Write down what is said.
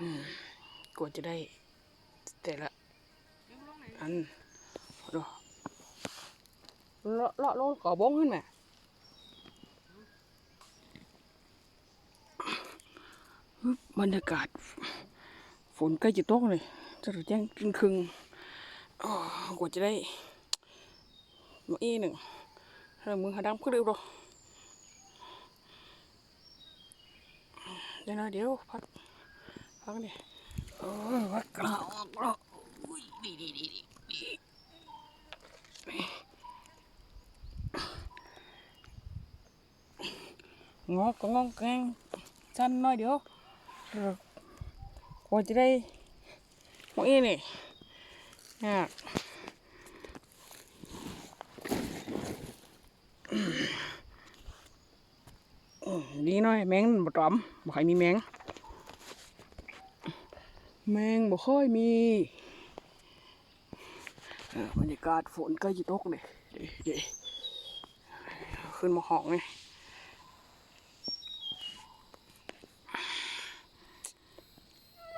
อืมกว่าจะได้แต่ละอันดูเลาะเลาะลงก่อบงขึ้นมาฮึบบรรยากาศ ฝนใกล้จะตกเลยจะแจ้งครึ่งครึ่งๆอ้อกว่าจะได้มาอีหนึ่งเริ่มมือหาดำขึ้นเร็วดูเดี๋ยวนะเดี๋ยวพัก พักนี่โอ้ยวัดกระออกแล้วอุ้ยดีดีดีดีดีงอกก็งอกแกงสั้นหน่อยเดี๋ยวเออกว่าจะได้มาอีนี่ยากอืมดีหน่อยแมงมันบ่ตอมบ่ค่อยมีแมง แมงบ่ค่อยมีออบรรยากาศฝนใกล้จะตกเลยเดี๋ยวเดี๋ยวขึ้นมาห้องเลย